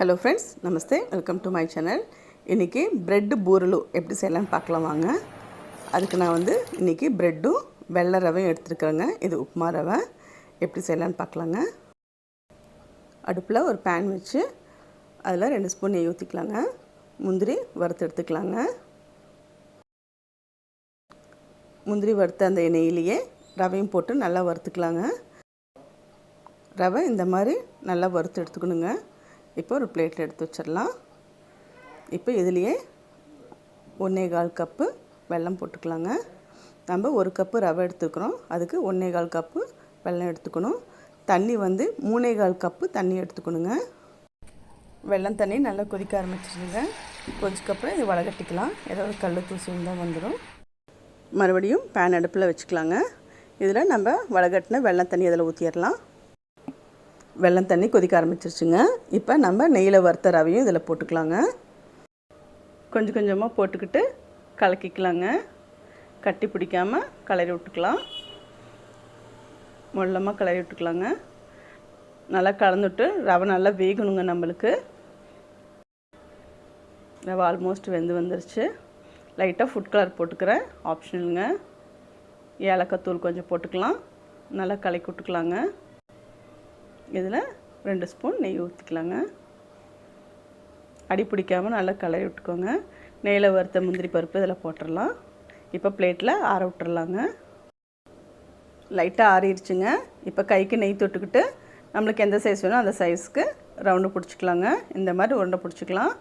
Hello friends நமஸ்தே welcome to my channel இன்றைக்கி bread பூரலு எப்படி செய்யலாம்னு பார்க்கலாம் வாங்க. அதுக்கு நான் வந்து இன்றைக்கி ப்ரெட்டும் வெள்ளை ரவையும் எடுத்துருக்குறேங்க. இது உப்புமா ரவை. எப்படி செய்யலாம்னு பார்க்கலாங்க. அடுப்பில் ஒரு பேன் வச்சு அதில் ரெண்டு ஸ்பூன் நெய் ஊற்றிக்கலாங்க முந்திரி வறுத்து எடுத்துக்கலாங்க. முந்திரி வறுத்த அந்த நெய்யிலேயே ரவையும் போட்டு நல்லா வறுத்துக்கலாங்க. ரவை இந்த மாதிரி நல்லா வறுத்து எடுத்துக்கணுங்க. இப்போ ஒரு பிளேட்டில் எடுத்து வச்சிடலாம். இப்போ இதுலேயே ஒன்றே கால் கப்பு வெல்லம் போட்டுக்கலாங்க. நம்ம ஒரு கப்பு ரவை எடுத்துக்கிறோம். அதுக்கு ஒன்றே கால் கப்பு வெல்லம் எடுத்துக்கணும். தண்ணி வந்து மூணே கால் கப்பு தண்ணி எடுத்துக்கணுங்க. வெல்லம் தண்ணி நல்லா கொதிக்க ஆரம்பிச்சிருங்க கொதிச்சக்கப்புறம் இது வளகட்டிக்கலாம். ஏதாவது கல் தூசி இருந்தால் வந்துடும். மறுபடியும் பேன் அடுப்பில் வச்சுக்கலாங்க. இதில் நம்ம வளகட்டின வெள்ளம் தண்ணி அதில் ஊற்றிடலாம் வெள்ளம் தண்ணி கொதிக்க ஆரம்பிச்சிருச்சுங்க. இப்போ நம்ம நெய்யில் வறுத்த ரவையும் இதில் போட்டுக்கலாங்க. கொஞ்சம் கொஞ்சமாக போட்டுக்கிட்டு கலக்கிக்கலாங்க. கட்டி பிடிக்காமல் கிளறி விட்டுக்கலாம். மொல்லமாக கிளறி விட்டுக்கலாங்க. நல்லா கலந்துட்டு ரவை நல்லா வேகணுங்க நம்மளுக்கு. ரவை ஆல்மோஸ்ட் வெந்து வந்துருச்சு. லைட்டாக ஃபுட் கலர் போட்டுக்கிறேன். ஆப்ஷனலுங்க ஏலக்காய் தூள் கொஞ்சம் போட்டுக்கலாம். நல்லா கலக்கி விட்டுக்கலாங்க. இதில் ரெண்டு ஸ்பூன் நெய் ஊற்றிக்கலாங்க. அடி பிடிக்காமல் நல்லா கலரி விட்டுக்கோங்க. நெய்யில் வறுத்த முந்திரி பருப்பு இதில் போட்டுடலாம். இப்போ பிளேட்டில் ஆற விட்டுறலாங்க லைட்டாக ஆறிடுச்சுங்க. இப்போ கைக்கு நெய் தொட்டுக்கிட்டு நம்மளுக்கு எந்த சைஸ் வேணும் அந்த சைஸ்க்கு ரவுண்டு பிடிச்சிக்கலாங்க. இந்த மாதிரி உருண்டை பிடிச்சிக்கலாம்.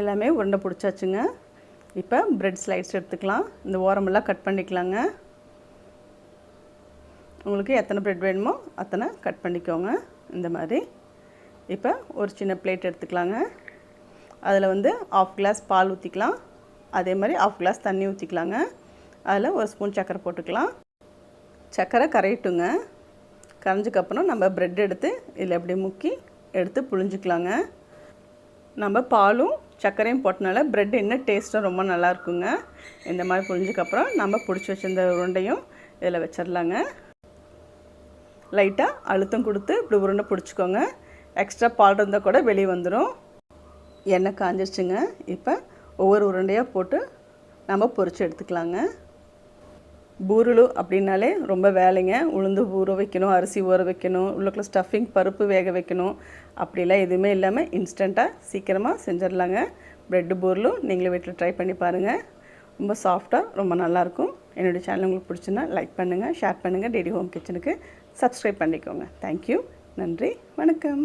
எல்லாமே உருண்டை பிடிச்சாச்சுங்க. இப்போ ப்ரெட் ஸ்லைட்ஸ் எடுத்துக்கலாம். இந்த ஓரமெல்லாம் கட் பண்ணிக்கலாங்க. உங்களுக்கு எத்தனை ப்ரெட் வேணுமோ அத்தனை கட் பண்ணிக்கோங்க. இந்த மாதிரி. இப்போ ஒரு சின்ன பிளேட் எடுத்துக்கலாங்க. அதில் வந்து ஆஃப் கிளாஸ் பால் ஊற்றிக்கலாம் அதே மாதிரி ஆஃப் கிளாஸ் தண்ணி ஊற்றிக்கலாங்க அதில் ஒரு ஸ்பூன் சர்க்கரை போட்டுக்கலாம். சர்க்கரை கரையட்டுங்க. கரைஞ்சிக்கப்புறம் நம்ம ப்ரெட் எடுத்து இதில் எப்படி முக்கி எடுத்து புழிஞ்சிக்கலாங்க. நம்ம பாலும் சர்க்கரையும் போட்டனால ப்ரெட் இன்னும் டேஸ்ட்டும் ரொம்ப நல்லா இருக்குங்க. இந்த மாதிரி புழிஞ்சிக்கப்புறம் நம்ம பிடிச்சி வச்சிருந்த உருண்டையும் இதில் வச்சிடலாங்க லைட்டாக அழுத்தம் கொடுத்து இப்படி உருண்டை பிடிச்சிக்கோங்க. எக்ஸ்ட்ரா பால் இருந்தால் கூட வெளியே வந்துடும் எண்ணெய் காஞ்சிருச்சுங்க. இப்போ ஒவ்வொரு உருண்டையாக போட்டு நம்ம பொறிச்சு எடுத்துக்கலாங்க. பூருளு அப்படின்னாலே ரொம்ப வேலைங்க. உளுந்து ஊற வைக்கணும் அரிசி ஊற வைக்கணும் உள்ளக்குள்ள ஸ்டஃபிங் பருப்பு வேக வைக்கணும். அப்படிலாம் எதுவுமே இல்லாமல் இன்ஸ்டண்ட்டாக சீக்கிரமாக செஞ்சிடலாங்க. ப்ரெட்டு பூர்லும் நீங்களும் வீட்டில் ட்ரை பண்ணி பாருங்கள் ரொம்ப சாஃப்டாக ரொம்ப நல்லாயிருக்கும் என்னுடைய சேனல் உங்களுக்கு பிடிச்சுன்னா லைக் பண்ணுங்கள் ஷேர் பண்ணுங்கள் டெய்லி ஹோம் கிச்சனுக்கு சப்ஸ்கிரைப் பண்ணிக்கோங்க. தேங்க்யூ நன்றி. வணக்கம்.